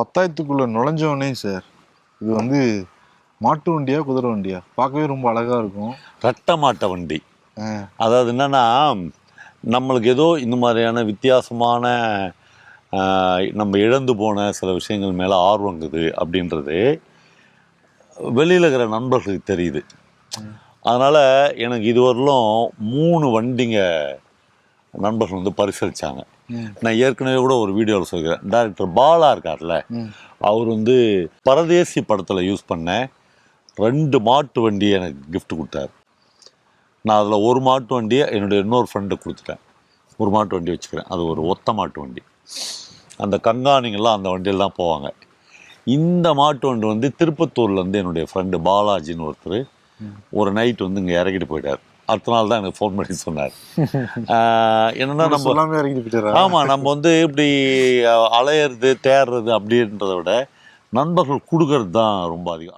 பத்தாயிரத்துக்குள்ள நுழைஞ்சோடனே sir. இது வந்து மாட்டு வண்டியா குதிரை வண்டியா? பார்க்கவே ரொம்ப அழகா இருக்கும். ரெட்டை மாட்ட வண்டி. அதாவது என்னன்னா நம்மளுக்கு ஏதோ இந்த மாதிரியான வித்தியாசமான நம்ம இழந்து போன சில விஷயங்கள் மேலே ஆர்வம் இருக்குது அப்படின்றது வெளியில் இருக்கிற நண்பர்களுக்கு தெரியுது. அதனால் எனக்கு இதுவரையிலும் மூணு வண்டிங்க நண்பர்கள் வந்து பரிசளிச்சாங்க. ம், நான் ஏற்கனவே கூட ஒரு வீடியோவில் சொல்கிறேன். டைரக்டர் பாலா இருக்கார்ல. அவர் வந்து பரதேசி படத்தில் யூஸ் பண்ண ரெண்டு மாட்டு வண்டியை எனக்கு gift கொடுத்தாரு. நான் அதில் ஒரு மாட்டு வண்டியை என்னுடைய இன்னொரு ஃப்ரெண்டுக்கு கொடுத்துட்டேன். ஒரு மாட்டு வண்டி வச்சுக்கிறேன். அது ஒரு ஒத்த மாட்டு வண்டி. அந்த கங்காணிங்கெல்லாம் அந்த வண்டியில் தான் போவாங்க. இந்த மாட்டு வண்டி வந்து திருப்பத்தூர்லேருந்து என்னுடைய ஃப்ரெண்டு பாலாஜின்னு ஒருத்தர் ஒரு நைட் வந்து இங்கே இறக்கிட்டு போயிட்டார். அடுத்த நாள் தான் எனக்கு ஃபோன் பண்ணி சொன்னார். என்னன்னா நம்ம சொல்லாமே இறங்கிட்டு போயிட்டாரா? ஆமா நம்ம வந்து இப்படி அலையிறது தேடுறது அப்படின்றத விட நண்பர்கள் கொடுக்கறது தான் ரொம்ப அதிகம்.